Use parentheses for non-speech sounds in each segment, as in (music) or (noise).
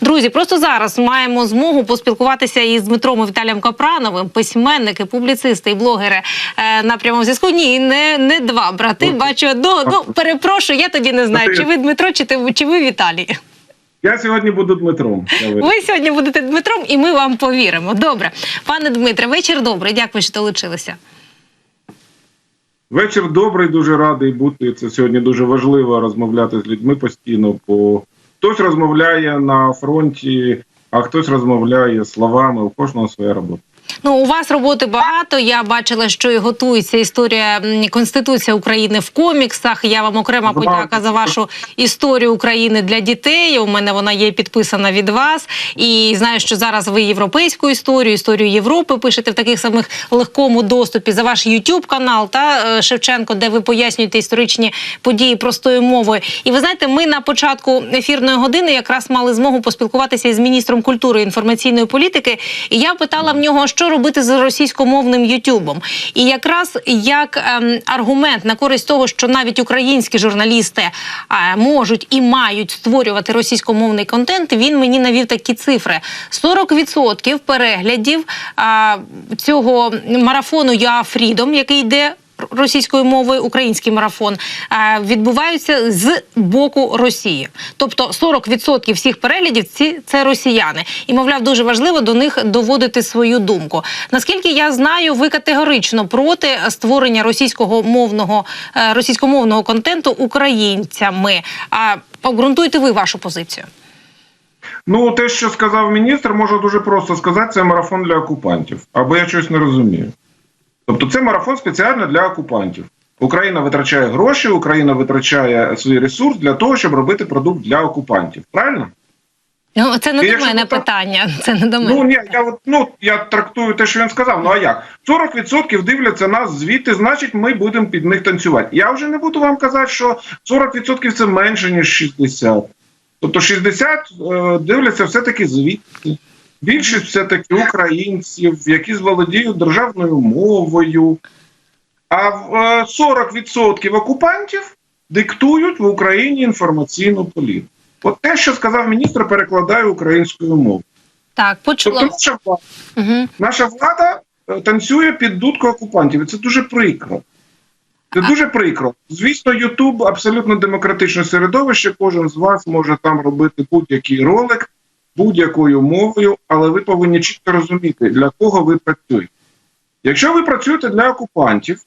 Друзі, просто зараз маємо змогу поспілкуватися із Дмитром Віталієм Капрановим, письменники, публіцисти і блогери е, на прямому зв'язку. Ні, не, не два брати. Бачу, ну, ну перепрошую, я тоді не знаю, чи ви Дмитро, чи ти чи ви Віталій. Я сьогодні буду Дмитром. Ви сьогодні будете Дмитром, і ми вам повіримо. Добре, пане Дмитре, вечір добрий. Дякую, що долучилися. Вечір добрий, дуже радий бути. Це сьогодні дуже важливо розмовляти з людьми постійно. Бо хтось розмовляє на фронті, а хтось розмовляє словами. У кожного своя робота. Ну, у вас роботи багато. Я бачила, що і готується історія Конституція України в коміксах. Я вам окрема подяка за вашу історію України для дітей. У мене вона є підписана від вас. І знаю, що зараз ви європейську історію, історію Європи пишете в таких самих легкому доступі за ваш YouTube канал та е, Шевченко, де ви пояснюєте історичні події простою мовою. І ви знаєте, ми на початку ефірної години якраз мали змогу поспілкуватися із міністром культури і інформаційної політики. І я питала в нього, що робити з російськомовним Ютубом. І якраз як ем, аргумент на користь того, що навіть українські журналісти е, можуть і мають створювати російськомовний контент, він мені навів такі цифри: 40% переглядів е, цього марафону Я Фрідом, який йде російською мовою український марафон е, відбуваються з боку Росії. Тобто 40% всіх переглядів ці це росіяни. І мовляв, дуже важливо до них доводити свою думку. Наскільки я знаю, ви категорично проти створення російського мовного е, російськомовного контенту українцями. А обґрунтуйте ви вашу позицію. Ну, те, що сказав міністр, можу дуже просто сказати, це марафон для окупантів. Або я щось не розумію. Тобто, це марафон спеціально для окупантів. Україна витрачає гроші, Україна витрачає свій ресурс для того, щоб робити продукт для окупантів. Правильно? Ну це не І до мене так- питання. (laughs) Це не до мене. Ну ні, я от ну я трактую те, що він сказав. Ну а як? 40% дивляться нас звідти, значить, ми будемо під них танцювати. Я вже не буду вам казати, що 40% це менше ніж 60%. Тобто 60% е, дивляться все-таки звідти. Більшість все-таки українців, які володіють державною мовою. А в, е, 40% окупантів диктують в Україні інформаційну політику. От те, що сказав міністр, перекладаю українською мовою. Так, почула. Тобто наша влада, Угу. наша влада е, танцює під дудку окупантів. І це дуже прикро. Це дуже прикро. Звісно, Ютуб абсолютно демократичне середовище. Кожен з вас може там робити будь-який ролик будь-якою мовою, але ви повинні чітко розуміти, для кого ви працюєте. Якщо ви працюєте для окупантів,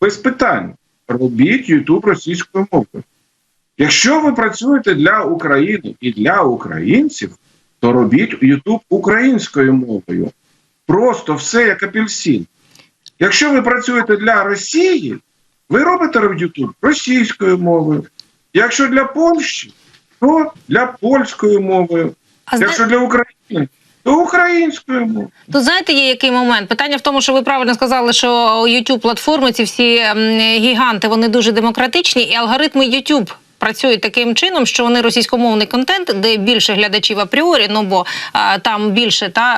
без питань робіть Ютуб російською мовою. Якщо ви працюєте для України і для українців, то робіть Ютуб українською мовою. Просто все як апельсин. Якщо ви працюєте для Росії, ви робите Ютуб російською мовою. Якщо для Польщі, то для польською мовою. А Якщо для України, то українською то знаєте, є який момент? Питання в тому, що ви правильно сказали, що youtube платформи, ці всі гіганти, вони дуже демократичні, і алгоритми YouTube працюють таким чином, що вони російськомовний контент, де більше глядачів апріорі, ну бо а, там більше та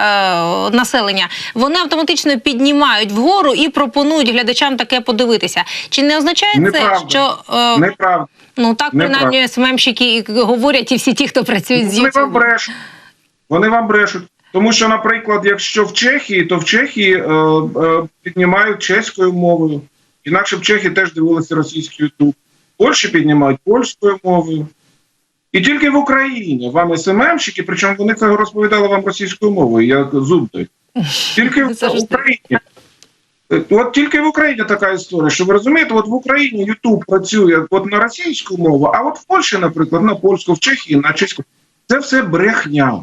е, населення, вони автоматично піднімають вгору і пропонують глядачам таке подивитися. Чи не означає це, що е, Неправда. ну так неправда. принаймні СММщики говорять, і всі ті, хто працюють з Вони вам брешуть. Вони вам брешуть. Тому що, наприклад, якщо в Чехії, то в Чехії е, е, піднімають чеською мовою. Інакше в Чехії теж дивилися російський Ютуб. Польщі піднімають польською мовою. І тільки в Україні вам СММщики, причому вони це розповідали вам російською мовою, як зуб дають. Тільки (laughs) в Україні. От тільки в Україні така історія, що ви розумієте, от в Україні Ютуб працює от на російську мову, а от в Польщі, наприклад, на польську, в Чехії, на чеську. Це все брехня.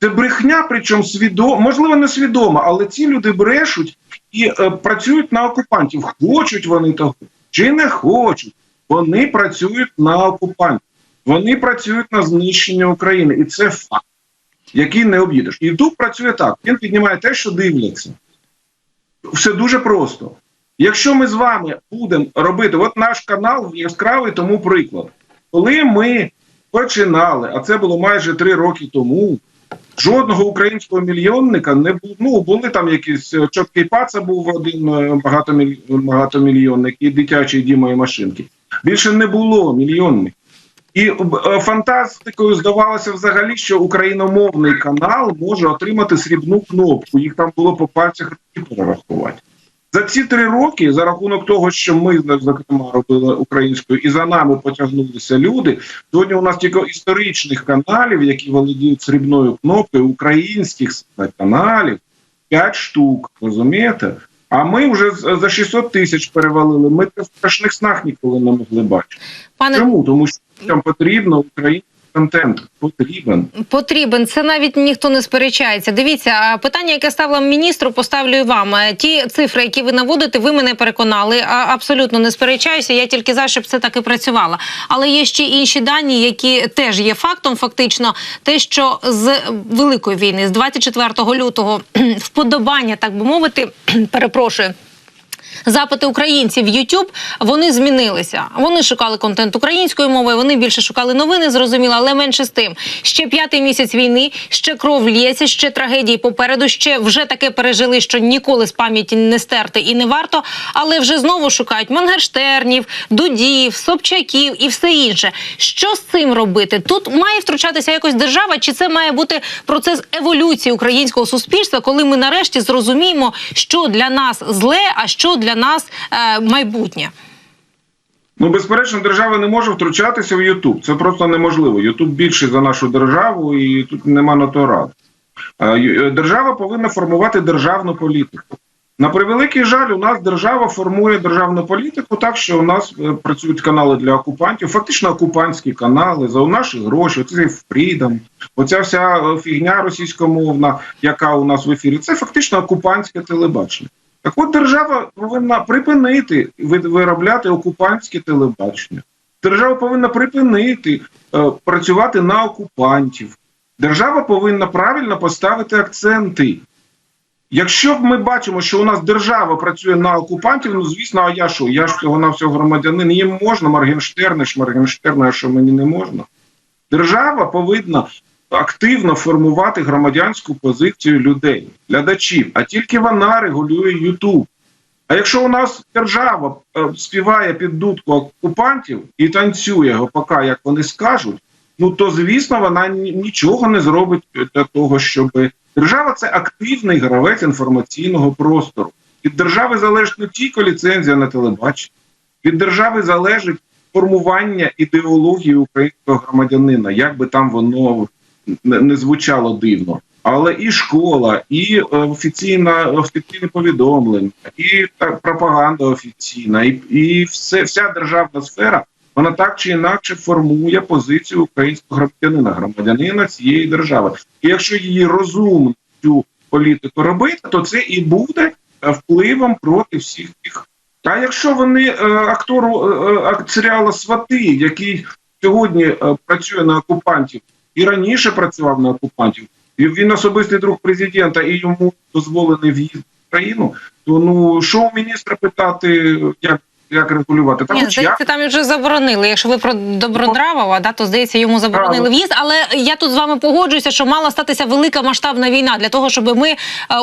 Це брехня, причому свідомо, можливо, не свідомо, але ці люди брешуть і е, працюють на окупантів. Хочуть вони того чи не хочуть. Вони працюють на окупантів. Вони працюють на знищення України. І це факт, який не об'їдеш. І тут працює так: він піднімає те, що дивляться. Все дуже просто. Якщо ми з вами будемо робити, от наш канал яскравий тому приклад. Коли ми починали, а це було майже три роки тому, жодного українського мільйонника не було. Ну, були там якісь е, чоткий паца був один е, багатомільйонник і дитячий Діма і машинки. Більше не було мільйонних. І е, фантастикою здавалося взагалі, що україномовний канал може отримати срібну кнопку. Їх там було по пальцях перерахувати. За ці три роки, за рахунок того, що ми зокрема робили українською, і за нами потягнулися люди. Сьогодні у нас тільки історичних каналів, які володіють срібною кнопкою, українських каналів 5 штук. Розумієте? А ми вже за 600 тисяч перевалили. Ми в страшних снах ніколи не могли бачити. Пане Чому? Тому що там потрібно український контент. Потрібен. Потрібен це навіть ніхто не сперечається. Дивіться, питання, яке ставила міністру, поставлю і вам. Е, Ті цифри, які ви наводите, ви мене переконали. Абсолютно не сперечаюся. Я тільки за щоб це так і працювало. Але є ще інші дані, які теж є фактом. Фактично, те, що з великої війни, з 24 лютого, (clears throat) вподобання, так би мовити, (clears throat) перепрошую. Запити українців в YouTube, вони змінилися. Вони шукали контент українською мовою, вони більше шукали новини, зрозуміло, але менше з тим. Ще п'ятий місяць війни, ще кров лється, ще трагедії попереду. Ще вже таке пережили, що ніколи з пам'яті не стерти і не варто. Але вже знову шукають Мангерштернів, Дудів, Собчаків і все інше. Що з цим робити? Тут має втручатися якось держава, чи це має бути процес еволюції українського суспільства, коли ми нарешті зрозуміємо, що для нас зле, а що для нас е, майбутнє. Ну, безперечно, держава не може втручатися в Ютуб. Це просто неможливо. Ютуб більший за нашу державу, і тут нема на то ради. Е, е, Держава повинна формувати державну політику. На превеликий жаль, у нас держава формує державну політику так, що у нас працюють канали для окупантів, фактично окупантські канали за наші гроші. Оцей Фрідом, оця вся фігня російськомовна, яка у нас в ефірі, це фактично окупантське телебачення. Так от держава повинна припинити виробляти окупантське телебачення. Держава повинна припинити е, працювати на окупантів. Держава повинна правильно поставити акценти. Якщо ми бачимо, що у нас держава працює на окупантів, ну звісно, а я що? Я ж всього на всього громадянин. Їм можна Моргенштерни ж Моргенштерни, а що мені не можна. Держава повинна активно формувати громадянську позицію людей, глядачів, а тільки вона регулює Ютуб. А якщо у нас держава е, співає під дудку окупантів і танцює гопака, як вони скажуть, ну то звісно вона нічого не зробить для того, щоб держава це активний гравець інформаційного простору. Від держави залежить не тільки ліцензія на телебачення, від держави залежить формування ідеології українського громадянина, як би там воно не, звучало дивно. Але і школа, і е, офіційна офіційне повідомлення, і пропаганда офіційна, і, і все, вся державна сфера вона так чи інакше формує позицію українського громадянина, громадянина цієї держави. І якщо її розумно цю політику робити, то це і буде е, впливом проти всіх тих. А якщо вони е, актору серіалу Свати, який сьогодні працює на окупантів і раніше працював на окупантів, і він особистий друг президента, і йому дозволений в'їзд в країну, то ну що у міністра питати, як, як регулювати? Та Ні, хоч здається, як. там вже заборонили. Якщо ви про Добродравова, да, то здається, йому заборонили в'їзд. Але я тут з вами погоджуюся, що мала статися велика масштабна війна для того, щоб ми е,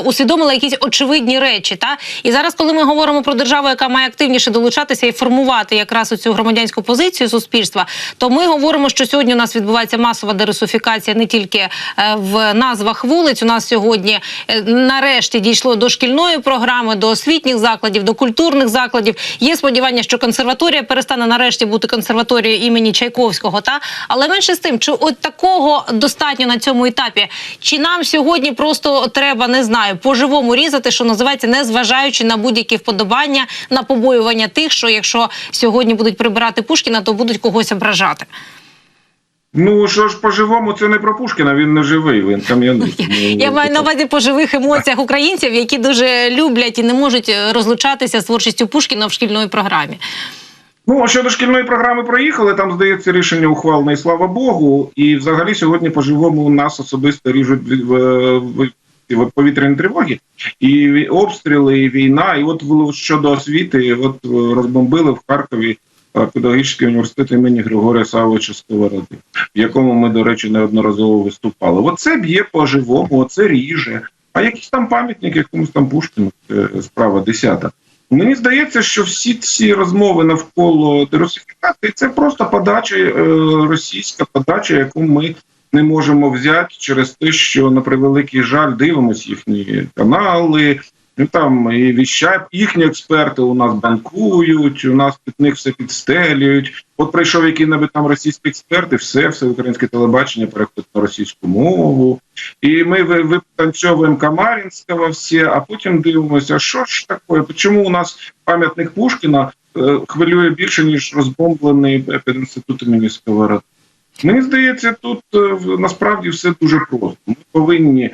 усвідомили якісь очевидні речі. Та і зараз, коли ми говоримо про державу, яка має активніше долучатися і формувати якраз цю громадянську позицію суспільства, то ми говоримо, що сьогодні у нас відбувається масова дерусифікація не тільки е, в назвах вулиць. У нас сьогодні е, нарешті дійшло до шкільної програми, до освітніх закладів, до культурних закладів. Є сподівання, що консерваторія перестане нарешті бути консерваторією імені Чайковського. Та але менше з тим, чи от такого достатньо на цьому етапі? Чи нам сьогодні просто треба не знаю по-живому різати, що називається, не зважаючи на будь-які вподобання, на побоювання тих, що якщо сьогодні будуть прибирати Пушкіна, то будуть когось ображати. Ну що ж по-живому, це не про Пушкіна, він не живий, він кам'яний. Тому- (laughs) Я маю на увазі по живих емоціях українців, які дуже люблять і не можуть е, розлучатися з творчістю Пушкіна в шкільної програмі. Ну, а щодо шкільної програми проїхали, там, здається, рішення ухвалене, і слава Богу. І взагалі сьогодні по-живому нас особисто ріжуть в, в, в, в повітряні тривоги, і обстріли, і війна. І от щодо освіти, от е, розбомбили в Харкові педагогічний університет імені Григорія Савовича Сковороди, в якому ми, до речі, неодноразово виступали. Оце б'є по-живому, оце ріже. А якийсь там пам'ятник якомусь там Пушкіну, справа десята. Мені здається, що всі ці розмови навколо дерусифікації це просто подача е, російська подача, яку ми не можемо взяти через те, що на превеликий жаль дивимося їхні канали. Ну там і віщають, їхні експерти у нас банкують, у нас під них все підстелюють. От прийшов який-небудь там російський експерт, і все, все українське телебачення переходить на російську мову. І ми ви- витанцьовуємо Камарінського всі, а потім дивимося, що ж таке, чому у нас пам'ятник Пушкіна е, хвилює більше, ніж розбомблений під пединститут імені Сковороди. Мені здається, тут е, насправді все дуже просто. Ми повинні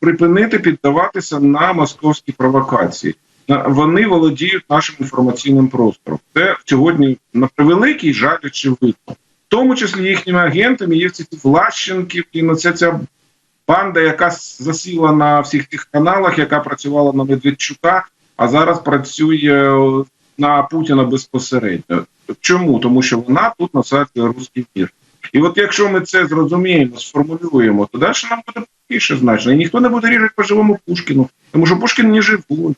припинити піддаватися на московські провокації. Вони володіють нашим інформаційним простором. Це сьогодні на превеликий жаль очевидно. В тому числі їхніми агентами є ці Влащенки, і на це ця банда, яка засіла на всіх тих каналах, яка працювала на Медведчука, а зараз працює на Путіна безпосередньо. Чому? Тому що вона тут насаджує русський мір. І от якщо ми це зрозуміємо, сформулюємо, то далі нам буде більше значно. І ніхто не буде різати по живому Пушкіну, тому що Пушкін не живий.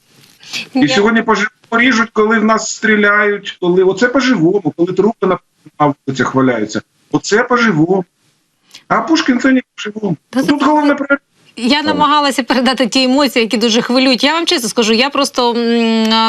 І сьогодні по живому ріжуть, коли в нас стріляють, коли оце по-живому, коли трупи на вулицях валяються. Оце по-живому. А Пушкін це не по-живому. Тут головне про Я намагалася передати ті емоції, які дуже хвилюють. Я вам чесно скажу, я просто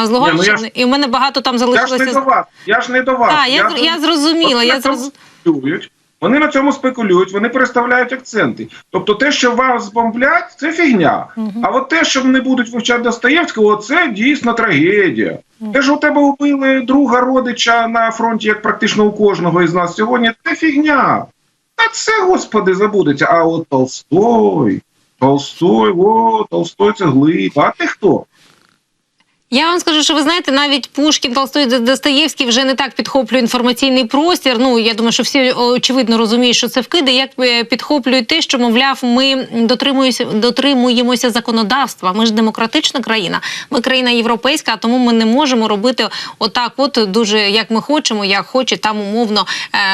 з Луганщини, ну і в мене багато там я ж не залишилося. до вас. Я ж не до вас. Так, я, зр- я зрозуміла. Я на цьому зроз... спекулюють. Вони на цьому спекулюють, вони переставляють акценти. Тобто, те, що вас бомблять, це фігня. А от те, що вони будуть вивчати Достоєвського, це дійсно трагедія. Те, що у тебе убили друга родича на фронті, як практично у кожного із нас сьогодні, це фігня. Та це, господи, забудеться. А от Толстой, Толстой, о, Толстой це глиба. А ти хто? Я вам скажу, що ви знаєте, навіть Пушкін, Толстой, Достоєвський вже не так підхоплює інформаційний простір. Ну я думаю, що всі очевидно розуміють, що це вкиди. Як е, підхоплюють те, що мовляв, ми дотримуємося, дотримуємося законодавства. Ми ж демократична країна, ми країна європейська, а тому ми не можемо робити отак, от дуже як ми хочемо, як хоче там умовно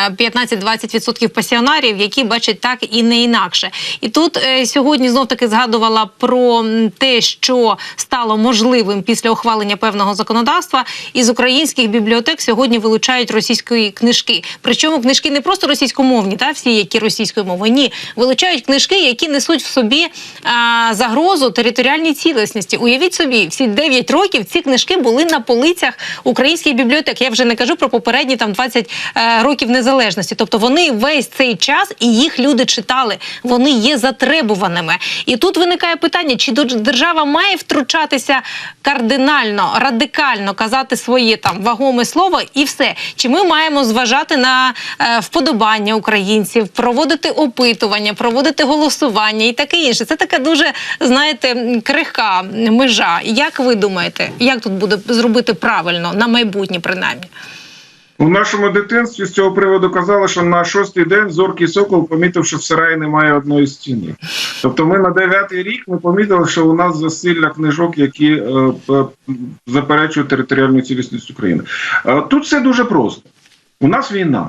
е, 15-20% пасіонарів, які бачать так і не інакше. І тут е, сьогодні знов таки згадувала про те, що стало можливим після ухвалення певного законодавства. Із українських бібліотек сьогодні вилучають російські книжки. Причому книжки не просто російськомовні, та всі, які російською мовою, ні, вилучають книжки, які несуть в собі а, загрозу територіальній цілісності. Уявіть собі, всі 9 років ці книжки були на полицях українських бібліотек. Я вже не кажу про попередні там 20 е, років незалежності. Тобто вони весь цей час і їх люди читали. Вони є затребуваними. І тут виникає питання: чи держава має втручатися кардинально, радикально казати своє там вагоме слово і все. Чи ми маємо зважати на е, вподобання українців, проводити опитування, проводити голосування і таке інше? Це така дуже знаєте крихка межа. Як ви думаєте, як тут буде зробити правильно на майбутнє, принаймні? У нашому дитинстві з цього приводу казали, що на шостий день зоркий сокол помітив, що в сараї немає одної стіни. Тобто, ми на дев'ятий рік ми помітили, що у нас засилля книжок, які е, заперечують територіальну цілісність України. Е, тут все дуже просто. У нас війна.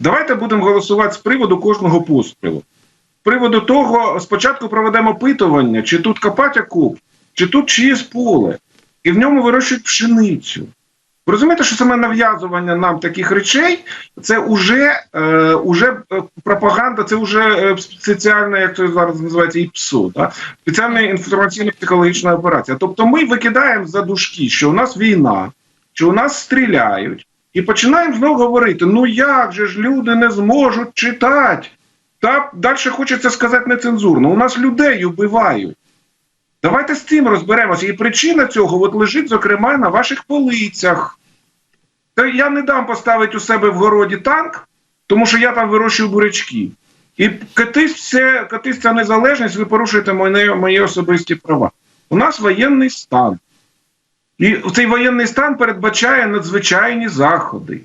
Давайте будемо голосувати з приводу кожного пострілу. З приводу того, спочатку проведемо опитування, чи тут копать окоп, чи тут чиєсь поле, і в ньому вирощують пшеницю. Розумієте, що саме нав'язування нам таких речей це уже, е, уже е, пропаганда, це вже е, спеціальна, як це зараз називається, ІПСО, да? спеціальна інформаційно-психологічна операція. Тобто ми викидаємо за дужки, що у нас війна, що у нас стріляють, і починаємо знову говорити: ну як же ж люди не зможуть читати? Та далі хочеться сказати нецензурно. У нас людей убивають. Давайте з цим розберемося. І причина цього от лежить, зокрема, на ваших полицях. Та я не дам поставити у себе в городі танк, тому що я там вирощую бурячки. І катись, все, катись ця незалежність, ви порушуєте мої, мої особисті права. У нас воєнний стан. І цей воєнний стан передбачає надзвичайні заходи.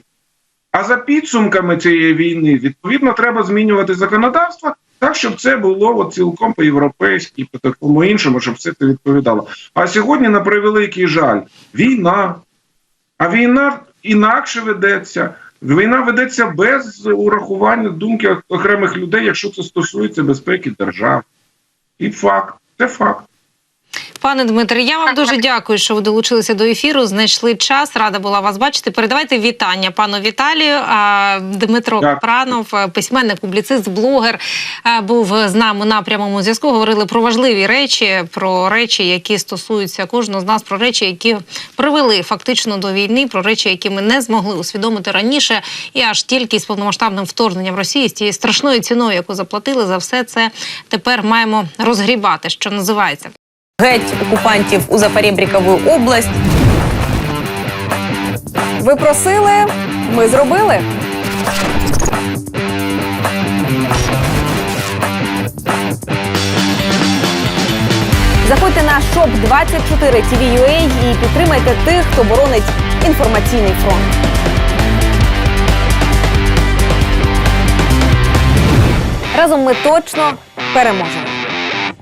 А за підсумками цієї війни, відповідно, треба змінювати законодавство так, щоб це було от цілком по-європейськи, по такому іншому, щоб все це відповідало. А сьогодні, на превеликий жаль, війна. А війна інакше ведеться. Війна ведеться без урахування думки окремих людей, якщо це стосується безпеки держави. І факт, це факт. Пане Дмитре, я вам дуже дякую, що ви долучилися до ефіру. Знайшли час. Рада була вас бачити. Передавайте вітання пану Віталію. А Дмитро Дякую. Капранов, е, письменник, публіцист, блогер, е, був з нами на прямому зв'язку. Говорили про важливі речі, про речі, які стосуються кожного з нас, про речі, які привели фактично до війни, про речі, які ми не змогли усвідомити раніше, і аж тільки з повномасштабним вторгненням Росії з тією страшною ціною, яку заплатили за все це, тепер маємо розгрібати, що називається. Геть окупантів у Запорєбрікову область. Ви просили, ми зробили. Заходьте на shop 24 TV.ua і підтримайте тих, хто боронить інформаційний фронт. Разом ми точно переможемо.